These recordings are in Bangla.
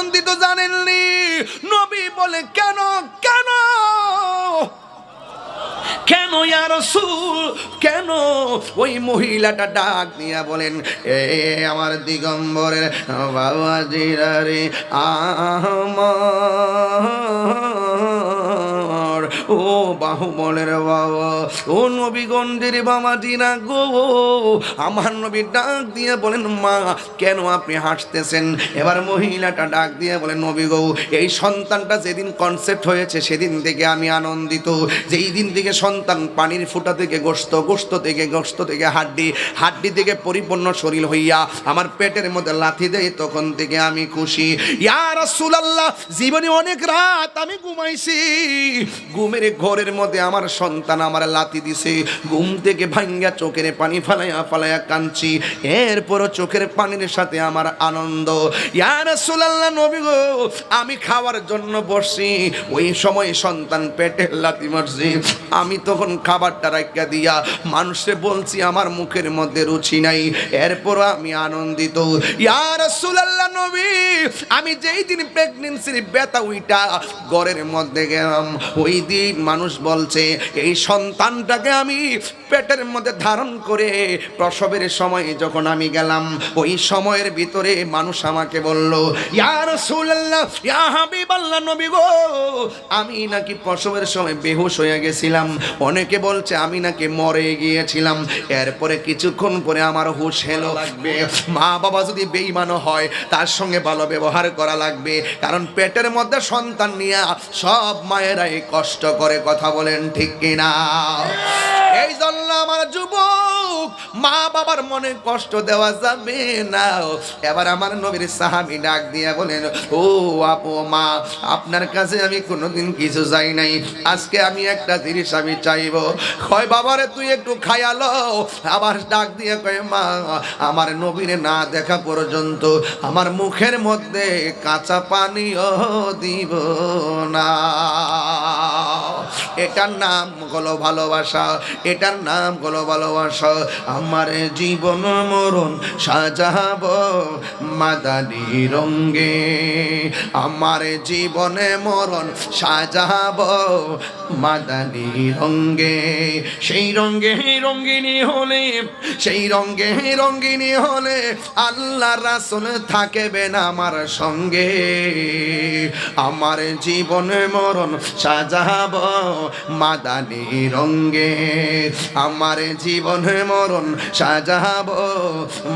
আনন্দিত জানেননি? নবী বলে, কেন কেন? কেন আর কেন? ওই মহিলাটা ডাক দিয়া বলেন, এ আমার দিগম্বরের বাবা জিরারে আমার ও বাহুবলের বাবা, ও নবীগঞ্জের বাবা জিনা গো, আমার নবী ডাক দিয়ে বলেন, মা, কেন আপনি হাসতেছেন? এবার মহিলাটা ডাক দিয়ে বলেন নবী গো, এই সন্তানটা যেদিন কনসেপ্ট হয়েছে, সেদিন থেকে আমি আনন্দিত। যেই দিন থেকে সন্তান পানির ফুটা থেকে গোস্ত গোস্ত থেকে গোস্ত থেকে হাড্ডি হাড্ডি থেকে পরিপূর্ণ শরীর হইয়া আমার পেটের মধ্যে লাথি দেয়, তখন থেকে আমি খুশি। ইয়া রাসূলুল্লাহ, জীবনে অনেক রাত আমি ঘুমাইছি। ঘুমের ঘরের মধ্যে আমার সন্তান আমার লাতি দিছে। ঘুম থেকে ভাঙ্গা চোখের পানি ফালাইয়া ফালাইয়া কাঁদছি। এরপরও চোখের পানির সাথে আমার আনন্দ। ইয়া রাসূলুল্লাহ নবী গো, আমি খাওয়ার জন্য বসছি। ওই সময় সন্তান পেটে লাতি মারছি। আমি তখন খাবারটা রাখিয়া দিয়া মানুষে বলছি, আমার মুখের মধ্যে রুচি নাই। এরপর আমি আনন্দিত। ইয়া রাসূলুল্লাহ নবী, আমি যেই দিন প্রেগন্যান্সির ব্যথা উইটা ঘরের মধ্যে গেলাম। ওই দিন মানুষ বলছে এই সন্তানটাকে আমি পেটের মধ্যে ধারণ করে প্রসবের সময় যখন আমি গেলাম ওই সময়ের ভিতরে মানুষ আমাকে বলল ইয়া রাসূলুল্লাহ ইয়া হাবিবাল্লাহ নবী গো আমি নাকি প্রসবের সময় বেহুশ হয়ে গেছিলাম। অনেকে বলছে আমি নাকি মরে গিয়েছিলাম। এরপরে কিছুক্ষণ পরে আমার হুশ হেলো। লাগবে। মা বাবা যদি বেইমানও হয় তার সঙ্গে ভালো ব্যবহার করা লাগবে। কারণ পেটের মধ্যে সন্তান নিয়ে সব মায়েরাই কষ্ট করে কথা বলেন ঠিক কিনা? এই জন্য আমার যুবক মা বাবার মনে কষ্ট দেওয়া যাবে না। এবার আমার নবীর সাহাবি ডাক দিয়ে বলেন, ও আপু, মা, আপনার কাছে আমি কোনোদিন কিছু যাই নাই। আজকে আমি একটা জিনিস আমি চাইব। কয়, বাবারে, তুই একটু খায়ালো আবার ডাক দিয়ে কয়, মা, আমার নবীরে না দেখা পর্যন্ত আমার মুখের মধ্যে কাঁচা পানিও দিব না। এটার নাম হলো ভালোবাসা, এটার নাম হলো ভালোবাসা। আমার জীবন মরণ সাজাব মাদানি রঙ্গে। আমার জীবনে মরণ সাজাব মাদানি রঙ্গে। সেই রঙ্গে রঙ্গিনী হলে, সেই রঙ্গে রঙ্গিনী হলে আল্লাহ রাসুল থাকবেন আমার সঙ্গে। আমার জীবনে মরণ সাজাব মাদানি রঙ্গে। আমার জীবনে মরণ সাজাব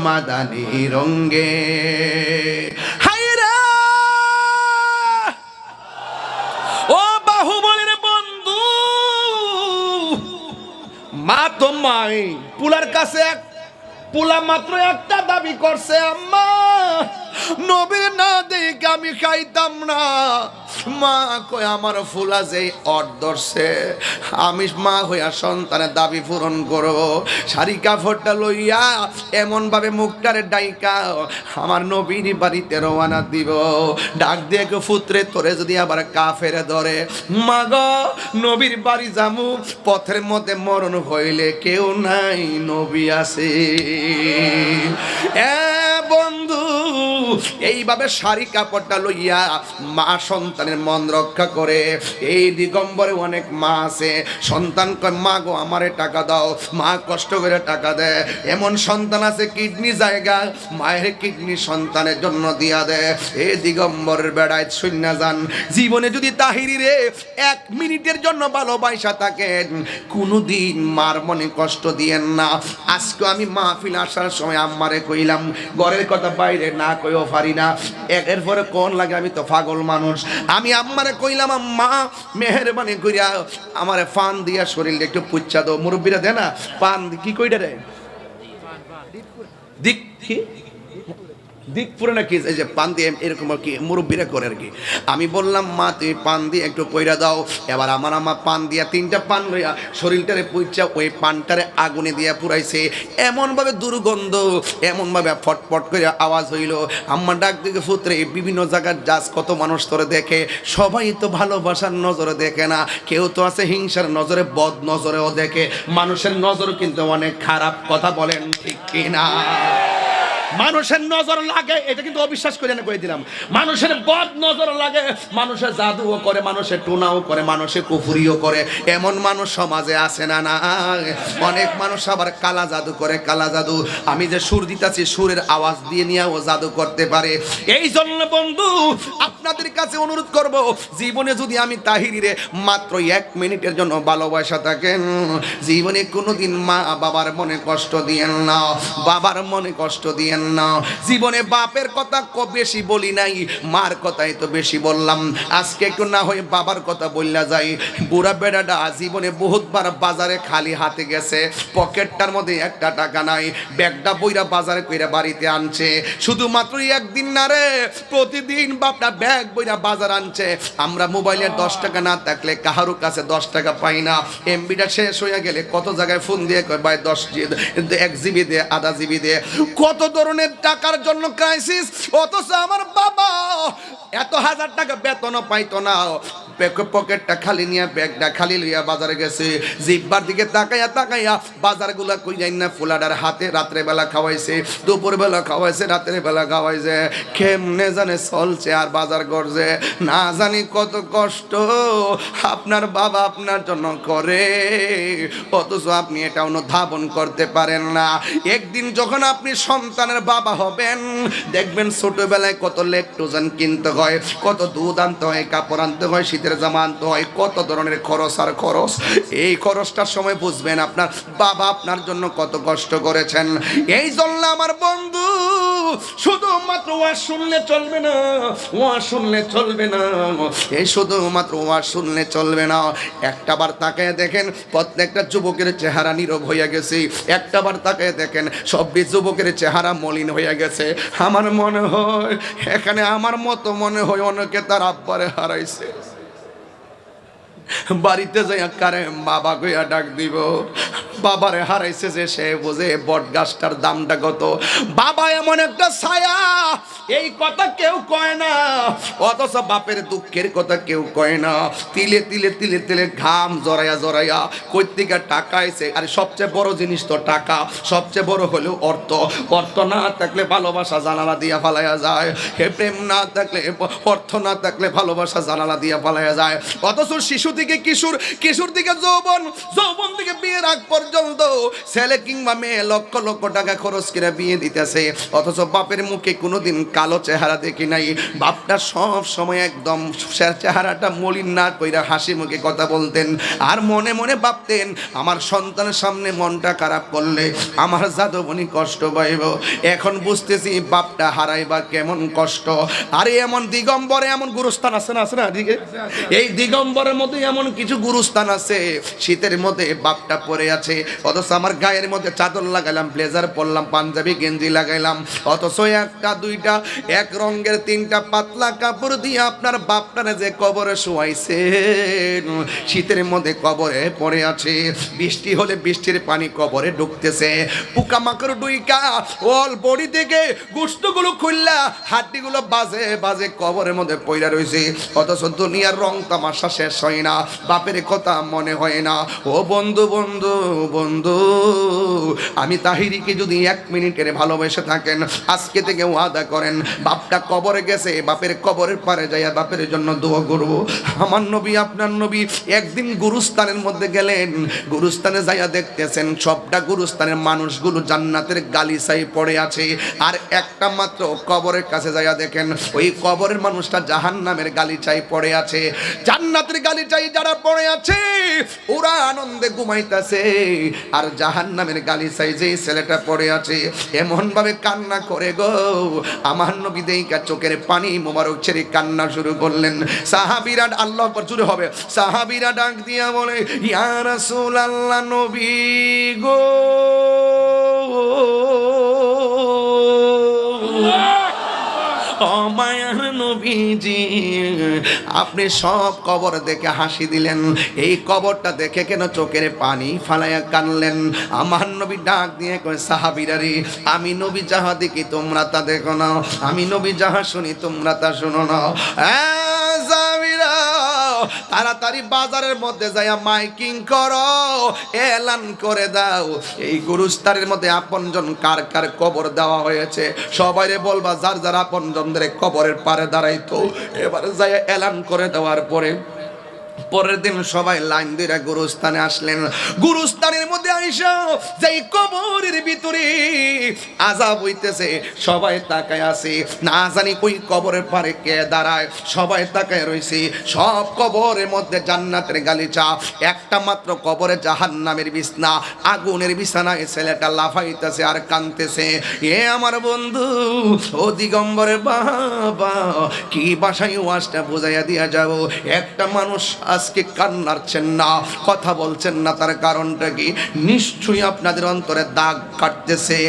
মাদানি রঙ্গে। ও বাহুবলের বন্ধু! মা তো মাই, পুলার কাছে এক, পুলা মাত্র একটা দাবি করছে, আম্মা, নবীর না আমি খাইতাম না। মা কয়, আমার ফুলা যেই ধরছে, আমি মা হইয়া সন্তানের দাবি পূরণ করব শাড়ি কাপড়টা লইয়া এমন ভাবে মুখটারে ডাইকা আমার নবীর বাড়িতে রওনা দিব। ডাক দিয়ে ফুত্রে তোরে যদি আবার কাফেরে ধরে। মা গো, নবীর বাড়ি যামু, পথের মধ্যে মরণ হইলে কেউ নাই, নবী আছে। এ বন্ধু, এইভাবে শাড়ি কাপড়টা লইয়া মা সন্তানের মন রক্ষা করে। এই দিগম্বরে অনেক মা আছে। সন্তান কয়, মা গো, আমারে টাকা দাও। মা কষ্ট করে টাকা দেয়। এমন সন্তান আছে কিডনি জায়গা, মায়ের কিডনি সন্তানের জন্য দিয়া দেয়। এ দিগম্বরের বেড়ায় শূন্য যান। জীবনে যদি তাহিরি রে এক মিনিটের জন্য ভালোবাসা থাকেন, কোনোদিন মার মনে কষ্ট দিয়েন না। আজকে আমি মাহফিল আসার সময় আম্মারে কইলাম, ঘরের কথা বাইরে না কইও পারি না। এর পরে কোন লাগে আমি তো ফাগল মানুষ। আমি আম্মারে কইলাম মা মেহরবানি কইরা আমারে ফান দিয়া শরীর একটু পুচ্ছা দাও। মুরব্বীরা দে না, পান দি- কি কইটা রে দিক কি? দিক পুরো নাকি, এই যে পান দিয়ে এরকম আর কি মুরব্বীরা করে আর কি। আমি বললাম, মা, তুমি পান দিয়ে একটু পয়রা দাও। এবার আমার আমা পান দিয়া তিনটা পান লইয়া শরীরটারে পুইচা ওই পানটারে আগুনে দিয়া পুরাইছে। এমনভাবে দুর্গন্ধ, এমনভাবে ফটফট করে আওয়াজ হইল। আম্মা ডাক দিকে ফুতরে, বিভিন্ন জায়গার জাজ কত মানুষ তোরে দেখে, সবাই তো ভালোবাসার নজরে দেখে না। কেউ তো আছে হিংসার নজরে বদ নজরেও দেখে। মানুষের নজর কিন্তু অনেক খারাপ কথা বলেন ঠিক কিনা? মানুষের নজর লাগে, এটা কিন্তু অবিশ্বাস করে না করে দিলাম। মানুষের বদ নজর লাগে, মানুষের জাদুও করে, মানুষের টুনাও করে, মানুষের কুফুরিও করে। এমন মানুষ সমাজে আছে না না অনেক মানুষ আবার কালা জাদু করে, কালা জাদু। আমি যে সুর দিতেছি, সুরের আওয়াজ দিয়ে নিয়ে ও জাদু করতে পারে। এই জন্য বন্ধু, আপনাদের কাছে অনুরোধ করব, জীবনে যদি আমি তাহিরিরে মাত্র এক মিনিটের জন্য ভালোবাসা থাকেন, জীবনে কোনোদিন মা বাবার মনে কষ্ট দিয়েন না। বাবার মনে কষ্ট দিয়েন না? জীবনে বাপের কথা ক- বেশি বলি নাই, মার কথাই তো বেশি বললাম। আজকে একটু না হয়ে বাবার কথা বললা যাই। বুড়া বেড়াটা জীবনে বহুতবার বাজারে খালি হাতে গেছে। পকেটটার মধ্যে একটা টাকা নাই। ব্যাগটা বইরা বাজারে কইরা বাড়িতে আনছে। শুধুমাত্র একদিন না রে, প্রতিদিন বাপটা ব্যাগ বইরা বাজার আনছে। আমরা মোবাইলে দশ টাকা না থাকলে কাহারো কাছে দশ টাকা পাই না। এমবিটা শেষ হয়ে গেলে কত জায়গায় ফোন দিয়ে কয়, ভাই, দশ এক জিবি দে, আধা জিবি দে। কত ধরনের টাকার জন্য ক্রাইসিস অথচ আমার বাবা এত হাজার টাকা বেতনও পাইতো না। পকেটটা খালি নিয়ে ব্যাগটা খালি লইয়া বাজারে গেছে। জিব্বার দিকে তাকাইয়া তাকাইয়া বাজারগুলা কই যাই না, ফুলাডার হাতে রাত্রে বেলা খাওয়াইছে দুপুর বেলা খাওয়াইছে রাত্রে বেলা খাওয়াইছে। কেমনে জানে চলছে আর বাজার করছে? না জানি কত কষ্ট আপনার বাবা আপনার জন্য করে। অথচ আপনি এটা অনুধাবন করতে পারেন না। একদিন যখন আপনি সন্তানের বাবা হবেন, দেখবেন ছোটবেলায় কত লেকটোজেন কিনতে হয়, কত দুধ আনতে হয়, কাপড় আনতে হয় শীতের জামা আনতে হয়, কত ধরনের খরচ আর খরচ? এই খরচটার সময় বুঝবেন আপনার বাবা আপনার জন্য কত কষ্ট করেছেন। এই জন্য আমার বন্ধু, শুধুমাত্র ওয়াজ শুনলে চলবে না, ওয়াজ শুনলে চলবে না। এই শুধুমাত্র ওয়াজ শুনলে চলবে না। একটা বার তাকায় দেখেন, প্রত্যেকটা যুবকের চেহারা নীরব হইয়া গেছে। একটা বার তাকায় দেখেন সব যুবকের চেহারা মলিন হইয়া গেছে। আমার মনে হয়, এখানে আমার মতো মনে হয় অনেকে তার আব্বারে হারাইছে। বাড়িতে যাই কারে বাবা গইয়া ডাক দিব? বাবারে হারাইছে যে সে বোঝে বট গাছটার দামটা কত? বাবা এমন একটা ছায়া, এই কথা কেউ কয় না। অথচ বাপের দুঃখের কথা কেউ কয় না। তিলে তিলে তিলে তিলে ঘাম জড়াইয়া জড়াইয়া কৈতিকা টাকা এসে আর সবচেয়ে বড় জিনিস তো টাকা। সবচেয়ে বড় হলো অর্থ। অর্থ না থাকলে ভালোবাসা জানালা দিয়া ফালাইয়া যায়। হে প্রেম না থাকলে অর্থ না থাকলে ভালোবাসা জানালা দিয়া ফালাইয়া যায়। অথচ শিশু থেকে কিশোর কিশোর থেকে যৌবন যৌবন থেকে বিয়ের আগ পর্যন্ত। ছেলে কিংবা মেয়ে লক্ষ লক্ষ টাকা খরচ করে বিয়ে দিতেছে। অথচ বাপের মুখে কোনোদিন কালো চেহারা দেখি নাই। বাপটা সব সময় একদম চেহারাটা মলিন না কইরা হাসি মুখে কথা বলতেন। আর মনে মনে ভাবতেন, আমার সন্তানের সামনে মনটা খারাপ করলে আমার যাদবনি কষ্ট পাইব। এখন বুঝতেছি বাপটা হারাইবা কেমন কষ্ট। আরে এমন দিগম্বরে এমন গুরুস্থান আছে না আছে না? এই দিগম্বরের মধ্যে এমন কিছু গুরুস্থান আছে, শীতের মধ্যে বাপটা পরে আছে, অথচ আমার গায়ের মধ্যে চাদর লাগাইলাম, ব্লেজার পরলাম, পাঞ্জাবি, গেঞ্জি লাগাইলাম, অথচ একটা, দুইটা, এক রঙের তিনটা পাতলা কাপড় দিয়ে আপনার বাপটারে যে কবরে শোয়াইছে, শীতের মধ্যে কবরে পড়ে আছে, বৃষ্টি হলে বৃষ্টির পানি কবরে ঢুকতেছে, পোকামাকড় ডুইকা অল বডি থেকে গুস্তগুলো খুললা, হাড্ডিগুলো বাজে বাজে কবরের মধ্যে পইরা রয়েছে অথচ দুনিয়ার রং তামাশা শেষ হয় না বাপের কথা মনে হয় না। ও বন্ধু বন্ধু বন্ধু, আমি তাহিরিকে যদি এক মিনিটের ভালোবেসে থাকেন, আজকে থেকে ওয়াদা করেন, বাপটা কবরে গেছে, বাপের কবরের পারে যাইয়া বাপের জন্য দোয়া করব। আমার নবী, আপনার নবী একদিন গুরুস্থানের মধ্যে গেলেন, গুরুস্থানে যাইয়া দেখতেছেন, সবটা গুরুস্থানের মানুষগুলো জান্নাতের গালিসাই পড়ে আছে, আর একটা মাত্র কবরের কাছে যাইয়া দেখেন, ওই কবরের মানুষটা জাহান নামের গালিচাই পড়ে আছে। জান্নাতের গালিচাই যারা পড়ে আছে ওরা আনন্দে ঘুমাইতেছে। আর জাহান নামের গালিচাই যে ছেলেটা পড়ে আছে এমন ভাবে কান্না করে গো। আমার নবী দেইকা চোখের পানি মোবারক ছেড়ে কান্না শুরু করলেন। সাহাবিরা আল্লাহ পর শুরু হবে। সাহাবিরা ডাক দিয়া বলে ইয়া রাসূলুল্লাহ নবী গো। অমায়ার নবীজি। আপনি সব কবর দেখে হাসি দিলেন। এই কবরটা দেখে কেন চোখের পানি ফালাইয়া কানলেন? আমার নবী ডাক দিয়ে কয় সাহাবিরারি আমি নবী যাহা দেখি তোমরা তা দেখো না। আমি নবী যাহা শুনি তোমরা তা শুনো না। তাড়াতাড়ি বাজারের মধ্যে যাইয়া মাইকিং করো, এলান করে দাও। এই গুরুস্তারের মধ্যে আপনজন কার কার কবর দেওয়া হয়েছে? সবাই বলবা, যার যার আপনজনদের কবরের পারে দাঁড়াইতো। এবারে যাইয়া এলান করে দেওয়ার পরে পরের দিন সবাই লাইন দিয়ে গুরুস্থানে আসলেন। গুরুস্থানের মধ্যে আইসা যেই কবরের ভিতরে আজাব হইতেছে, সবাই তাকায় আছে। না জানি ওই কবরের পারে কে দাঁড়ায়। সবাই তাকায় রইছে, সব কবরের মধ্যে জান্নাতের গালিচা। একটা মাত্র কবরে জাহান্নামের বিছনা, আগুনের বিছানায় ছেলেটা লাফাইতেছে আর কানতেছে এ আমার বন্ধু, ও দিগম্বরের বাবা, কি বাসায় ওয়াজটা বুঝাইয়া দিয়া যাব? একটা মানুষ আজকে কান্নারছেন না, কথা বলছেন না, তার কারণটা কি? নিশ্চয়ই আপনাদের অন্তরে দাগ কাটতেছে।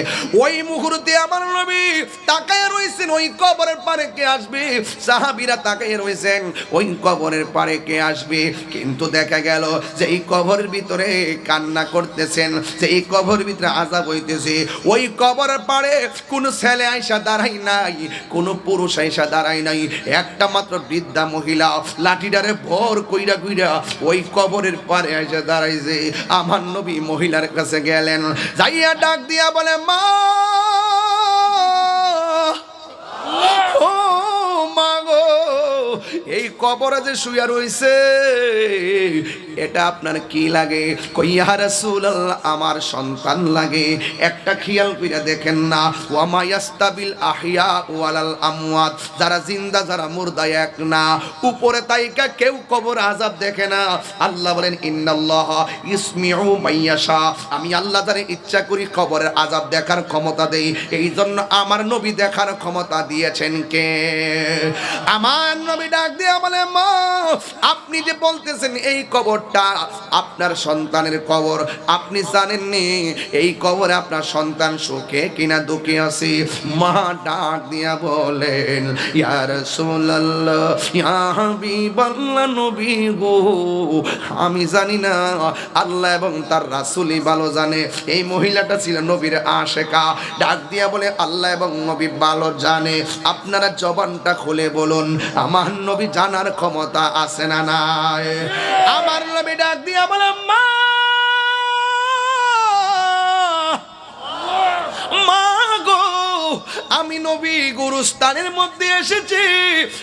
ওই মুহূর্তে আমার নবী তাকায় রয়েছেন, ওই কবরের পারে কে আসবে? সাহাবিরা তাকায় রয়েছেন, ওই কবরের পারে কে আসবে? কিন্তু দেখা গেল যে এই কবরের ভিতরে কান্না করতেছেন যে এই কবরের ভিতরে আজাব হইতেছে, ওই কবরের পারে কোনো ছেলে আইসা দাঁড়াই নাই, কোনো পুরুষ আইসা দাঁড়াই নাই। একটা মাত্র বৃদ্ধা মহিলা লাঠিডারে ভর কইরা কইরা ওই কবরের পারে এসে দাঁড়াইছে। আমার নবী মহিলার কাছে গেলেন, যাইয়া ডাক দিয়া বলে, মা, ও এই কবরে যে শুয়া রইছে, এটা আপনার কি লাগে? কইয়া রাসূলুল্লাহ, আমার সন্তান লাগে। একটা খেয়াল কইরা দেখেন না। ওয়ামা ইয়াস্তাবিল আহইয়া ওয়ালাল আমওয়াত। যারা জিন্দা, যারা মুর্দা এক না। উপরে তাইকা কেউ কবর আযাব দেখে না। আল্লাহ বলেন, ইন্নাল্লাহ ইসমিউ মাইয়াশা আমি আল্লাহ যারে ইচ্ছা করি কবরের আযাব দেখার ক্ষমতা দেই। এই জন্য আমার নবী দেখার ক্ষমতা দিয়েছেন কে? আমার নবী ডাক দিয়ে বলে মা, আপনি যে বলতেছেন এই কবরটা আপনার সন্তানের কবর, আপনি জানেননি? এই কবরে আপনার সন্তান সুখে কিনা দুঃখে আছে? মা ডাক দিয়া বলেন, ইয়া রাসূলুল্লাহ, ইয়া নবী গো, আমি জানি না, আল্লাহ এবং তার রাসূলই ভালো জানে। এই মহিলাটা ছিল নবীর আশেকা। ডাক দিয়া বলে, আল্লাহ এবং নবী ভালো জানে। আপনারা জবানটা খুলে বলুন, আমার নবী জানার ক্ষমতা আছে না নাই? আমার নবী ডাক দিয়া বলে মা গো আমি নবী গুরুস্থানের মধ্যে এসেছি।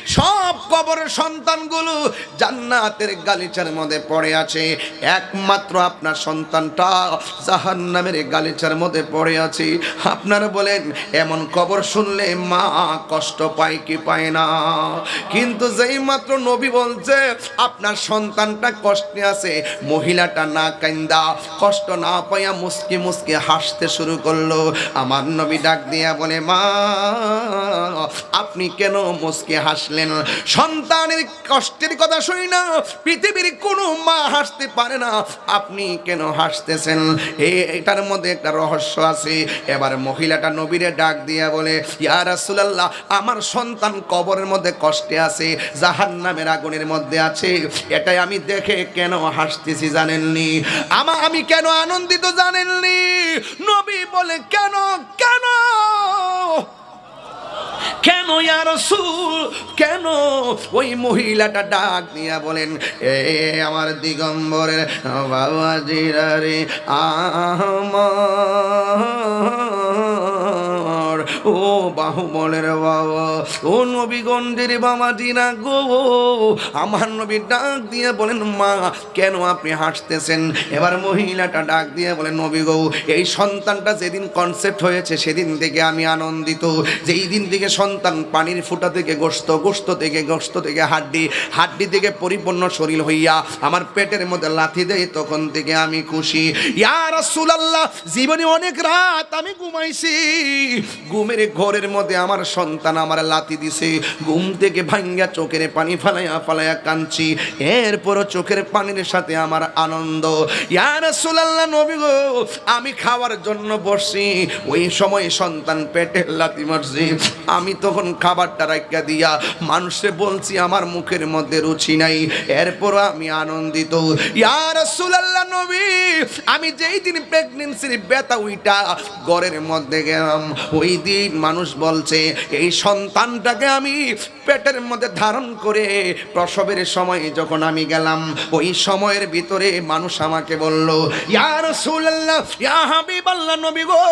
সব কবরের সন্তানগুলো জান্নাতের গালিচার মধ্যে পড়ে আছে। একমাত্র আপনার সন্তানটা জাহান্নামের গালিচার মধ্যে পড়ে আছে। আপনারা বলেন, এমন খবর শুনলে মা কষ্ট পায় কি পায় না? কিন্তু যেই মাত্র নবী বলছে, আপনার সন্তানটা কষ্টে আছে, মহিলাটা না কান্দা কষ্ট না পাইয়া মুসকি মুসকি হাসতে শুরু করল। আমার নবী ডাক দিয়া বলে, মা আপনি কেন মুসকে হাসলেন? সন্তানের কষ্টের কথা শুনি না, পৃথিবীর কোনো মা হাসতে পারে না। আপনি কেন হাসতেছেন? এটার মধ্যে একটা রহস্য আছে। এবার মহিলাটা নবীরে ডাক দিয়া বলে, ইয়া রাসূলুল্লাহ, আমার সন্তান কবরের মধ্যে কষ্টে আছে, জাহান্নামের আগুনের মধ্যে আছে। এটাই আমি দেখে কেন হাসতেছি জানেননি? আমা, আমি কেন আনন্দিত জানেননি? নবী বলে, কেন কেন কেন ইয়া রাসূল? কেন? ওই মহিলাটা ডাক দিয়া বলেন, এ আমার দিগম্বরের বাবা জিরারে আমার ও বাহুবলের বাবা, ও নবীগঞ্জের বাবা জিনা গো, আমার নবী ডাক দিয়ে বলেন, মা, কেন আপনি হাসতেছেন? এবার মহিলাটা ডাক দিয়ে বলেন, নবী গো, এই সন্তানটা যেদিন কনসেপ্ট হয়েছে, সেদিন থেকে আমি আনন্দিত। যেই দিন থেকে সন্তান পানির ফুটা থেকে গোস্ত গোস্ত থেকে গোস্ত থেকে হাড্ডি হাড্ডি থেকে পরিপূর্ণ শরীর হইয়া আমার পেটের মধ্যে লাথি দেয়, তখন থেকে আমি খুশি। ইয়া রাসূলুল্লাহ, জীবনে অনেক রাত আমি ঘুমাইছি। ঘুমের ঘরের মধ্যে আমার সন্তান আমার লাতি দিছে। ঘুম থেকে ভাঙ্গা চোখের পানি ফালাইয়া ফালাইয়া কাঁদছি। এরপরও চোখের পানির সাথে আমার আনন্দ। ইয়া রাসূলুল্লাহ নবী গো, আমি খাওয়ার জন্য বসছি। ওই সময় সন্তান পেটে লাতি মারছি। আমি তখন খাবারটা রাখা দিয়া মানুষে বলছি, আমার মুখের মধ্যে রুচি নাই। এরপর আমি আনন্দিত। ইয়া রাসূলুল্লাহ নবী, আমি যেই দিন প্রেগনেন্সির ব্যথা উইটা ঘরের মধ্যে গেলাম। ওই দিন মানুষ বলছে, এই সন্তানটাকে আমি পেটের মধ্যে ধারণ করে প্রসবের সময় যখন আমি গেলাম, ওই সময়ের ভিতরে মানুষ আমাকে বলল, ইয়া রাসূলুল্লাহ, ইয়া হাবিবাল্লাহ নবী গো,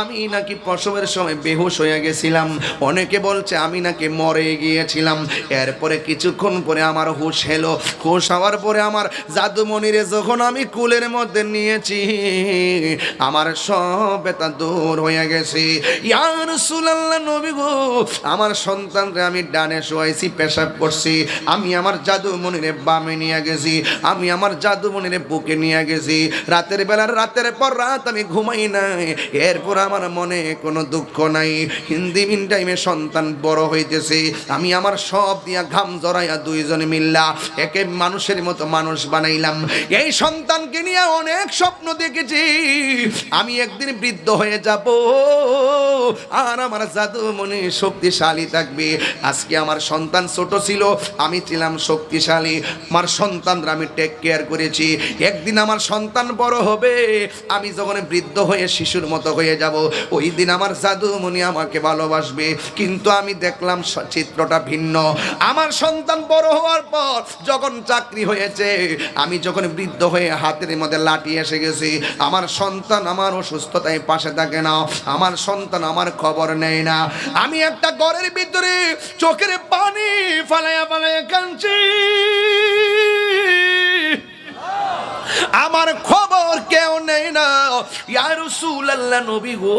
আমি নাকি প্রসবের সময় বেহুশ হয়ে গেছিলাম। অনেকে বলছে, আমি নাকি মরে গিয়েছিলাম। এরপরে কিছুক্ষণ পরে আমার হুশ এলো। হুশ হওয়ার পরে আমার জাদুমণিরে যখন আমি কুলের মধ্যে নিয়েছি, আমার সব বেতা দূর হয়ে গেছে। ইয়ার সুলাল্লাহ নবী গো, আমার সন্তানরে আমি ডানে শোয়াইছি, পেশাব করছি। আমি আমার জাদুমণিরে বামে নিয়ে গেছি, আমি আমার জাদুমণিরে বুকে নিয়ে গেছি। রাতের বেলার রাতের পর রাত আমি ঘুমাই নাই। এরপর আমার মনে কোনো দুঃখ নাই। হিন্দি মিন টাইমে সন্তান বড় হইতেছে। আমি আমার সব দিয়া ঘাম জড়াইয়া দুইজনে মিল্লা, একে মানুষের মতো মানুষ বানাইলাম। এই সন্তানকে নিয়ে অনেক স্বপ্ন দেখেছি। আমি একদিন বৃদ্ধ হয়ে যাব। আর আমার জাদু মনে শক্তিশালী থাকবে। আজকে আমার সন্তান ছোট ছিল, আমি ছিলাম শক্তিশালী। আমার সন্তানরা আমি টেক কেয়ার করেছি। একদিন আমার সন্তান বড় হবে, আমি যখন বৃদ্ধ হয়ে শিশুর মতো হয়ে যাব, ওই দিন আমার জাদুমণি আমাকে ভালোবাসবে। কিন্তু আমি দেখলাম চিত্রটা ভিন্ন। আমার সন্তান বড় হওয়ার পর যখন চাকরি হয়েছে, আমি যখন বৃদ্ধ হয়ে হাতের মধ্যে লাঠি এসে গেছি, আমার সন্তান আমার অসুস্থতায় পাশে থাকে না। আমার সন্তান আমার খবর নেই না। আমি একটা ঘরের ভিতরে চোখের পানি ফালাইয়া ফালাইয়া কাঁদছি। আমার খবর কেউ নেই না। ইয়া রাসূলুল্লাহ নবী গো,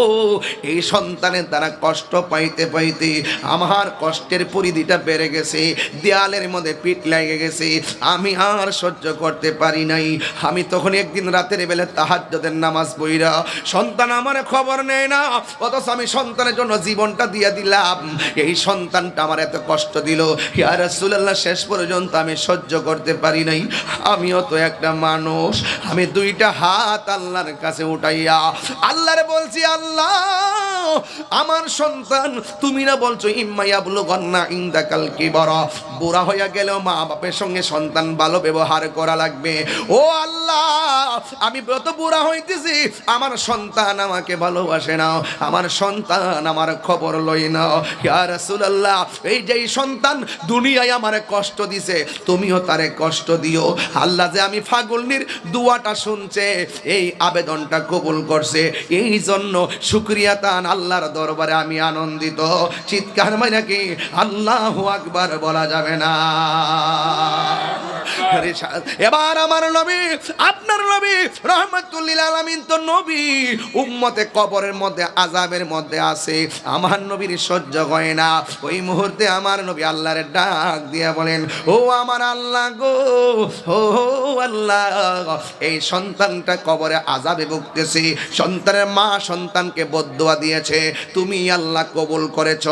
এই সন্তানের দ্বারা কষ্ট পাইতে পাইতে আমার কষ্টের পরিধিটা বেড়ে গেছে, দেয়ালের মধ্যে পিঠ লেগে গেছে। আমি আর সহ্য করতে পারি নাই। আমি তখন একদিন রাতের বেলা তাহাজ্জুদের নামাজ পড়িরা সন্তান আমার খবর নেয় না, অথচ আমি সন্তানের জন্য জীবনটা দিয়ে দিলাম। এই সন্তানটা আমার এত কষ্ট দিল। ইয়া রাসূলুল্লাহ, শেষ পর্যন্ত আমি সহ্য করতে পারি নাই। আমিও তো একটা মানুষ। আমি দুইটা হাত আল্লাহর কাছে উঠাইয়া আল্লাহরে বলছি আল্লাহ! আমার সন্তান, তুমি না বলছো ইম্মাইয়া বলো গন্না ইন্দাকাল কি বড় বুড়া হইয়া গেলেও মা বাপের সঙ্গে সন্তান ভালো ব্যবহার করা লাগবে। ও আল্লাহ, আমি যত বুড়া হইতেছি, আমার সন্তান আমাকে ভালোবাসে না। আমার সন্তান আমার খবর লই না। ইয়া রাসূলুল্লাহ, এই যে সন্তান দুনিয়ায় আমার কষ্ট দিছে, তুমিও তারে কষ্ট দিও। আল্লাহ যে আমি ফাগুলনির দুয়াটা শুনছে, এই আবেদনটা কবুল করছে। এই জন্য শুক্রিয়া তান আল্লাহর দরবারে আমি আনন্দিত। চিৎকার মানে কি? আল্লাহ আকবার বলা যাবে না। এবার আমার নবী, আপনার নবী, রহমতুল্লিল আলামিন তো নবী। উম্মতে কবরের মধ্যে আজাবের মধ্যে আছে। আমার নবীর সহ্য হয় না। ওই মুহূর্তে আমার নবী আল্লাহর ডাক দিয়ে বলেন, ও আমার আল্লাহ গো, ও আল্লাহ, এই সন্তানটা কবরে আজাবে ভুগতেছে। সন্তানের মা সন্তানকে বদুয়া দিয়েছে। তুমি আল্লাহ কবুল করেছ।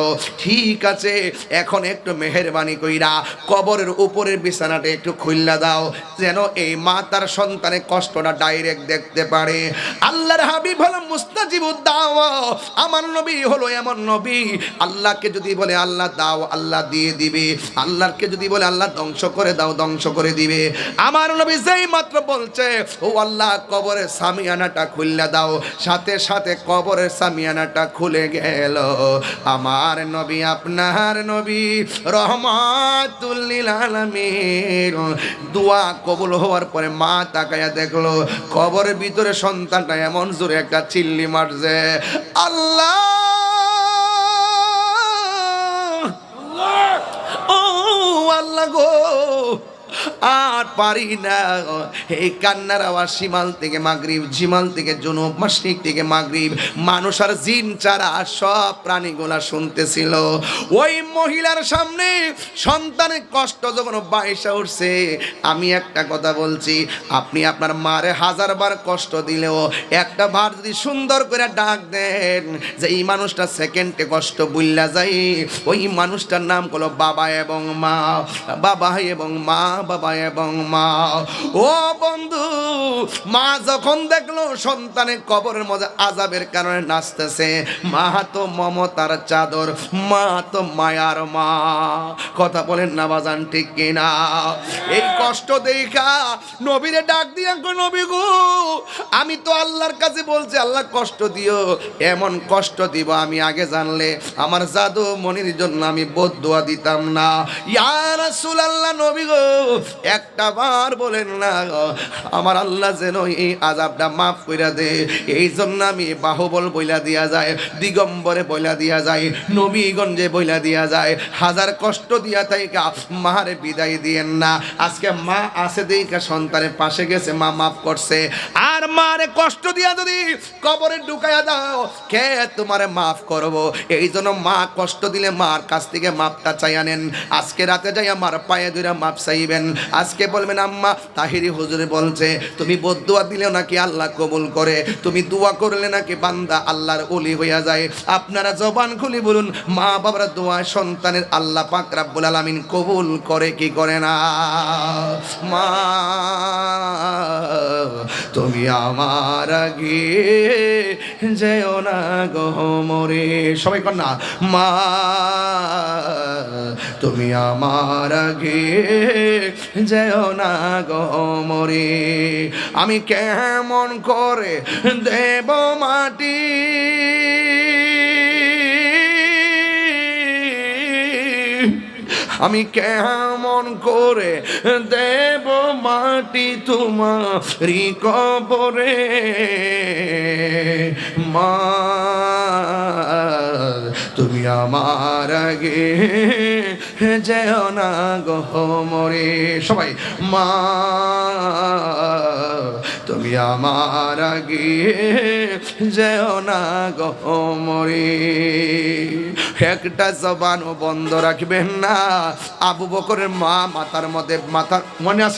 ঠিক আছে, এখন একটু মেহেরবানি কইরা কবরের উপরের বিছানাটা একটু খুললা দাও, যেন এই মা তার সন্তানের কষ্টটা ডাইরেক্ট দেখতে পারে। আল্লাহর হাবিব হলো মুস্তাজিবুদ দাও আমার নবী হলো এমন নবী। আল্লাহকে যদি বলে আল্লাহ দাও, আল্লাহ দিয়ে দিবে। আল্লাহকে যদি বলে আল্লাহ ধ্বংস করে দাও, ধ্বংস করে দিবে। আমার নবী যেই মাত্র বলছে, ও আল্লাহ কবরের সামিয়ানাটা খুললে দাও। সাথে সাথে কবরের সামিয়ানাটা খুলে গেল। আমার নবী, আপনার নবী রহমাতুল্লিল আলামিন। দোয়া কবুল হওয়ার পরে মা তাকায়া দেখল, কবরের ভিতরে সন্তানটা এমন জোরে একটা চিল্লি মারছে, আল্লাহ! গো! আর পারি না। এই কান্নার আওয়াজ সীমাল থেকে মাগরিব ঝিমাল থেকে জনুব মাসনিক থেকে মাগরিব, মানুষ আর জিন চারা সব প্রাণীগুলা শুনতেছিল। ওই মহিলার সামনে সন্তানের কষ্ট যখন বাইসা উঠছে, আমি একটা কথা বলছি, আপনি আপনার মারে হাজার বার কষ্ট দিলেও একটা বার যদি সুন্দর করে ডাক দেন, যে এই মানুষটা সেকেন্ডে কষ্ট বুল্লা যায় ওই মানুষটার নাম হলো বাবা এবং মা, বাবা এবং মা, বাবা এবং মা। ও বন্ধু, মা যখন দেখল সন্তানের কবরের মধ্যে আজাবের কারণে নাচতেছে, মা তো মমতার চাদর, মা তো মায়ার মা। কথা বলেন না বাজান ঠিক কিনা? এই কষ্ট দেখা নবীরে ডাক দিয়া নবী গো, আমি তো আল্লাহর কাছে বলছি, আল্লাহ কষ্ট দিও। এমন কষ্ট দিব আমি আগে জানলে। আমার জাদু মনির জন্য আমি বদুয়া দিতাম না। ইয়া রাসূলুল্লাহ, নবী গো, একটা বার বলেন না, আমার আল্লাহ যেন এই আজাবটা মাফ কইরা দে। এই জন্য আমি বাহুবল বইলা দিয়া যায়, দিগম্বরে বইলা দিয়া যায়, নবীগঞ্জে বইলা দিয়া যায়। হাজার কষ্ট দিয়া তাইকা মারে বিদায় দিয়েন না। আজকে মা আছে দেইকা সন্তানের পাশে গেছে, মা মাফ করছে। আর মারে কষ্ট দিয়া যদি কবরে ঢুকাইয়া দাও, কে তোমারে মাফ করব? এই জন্য মা কষ্ট দিলে মার কাছ থেকে মাপটা চাই আনেন। আজকে রাতে যাই আমার পায়ে দুইরা মাপ চাইবেন। আজকে বলবেন, আম্মা, তাহিরি হুজুরে বলছে, তুমি বদুয়া দিলেও নাকি আল্লাহ কবুল করে? তুমি দোয়া করলে নাকি বান্দা আল্লাহর ওলি হইয়া যায়? আপনারা জবান খুলি বলুন মা বাবার দোয়া সন্তানের আল্লাহ পাক রাব্বুল আলামিন কবুল করে কি করে না? মা, তুমি আমার আগে যেও না গহমরে সবাই না। মা, তুমি আমার আগে যেও না গহমরে আমি কেমন করে দেব মাটি? আমি কেমন করে দেব মাটি তোমারি কবরে? মা, তুমি আমার আগে যেও না গহ মরে। সবাই, মা তুমি আমার আগে যেও না গহমরে একটা জবানও বন্ধ রাখবেন না। আবু বকরের মা মাতার মধ্যে মাথার মনে আছে?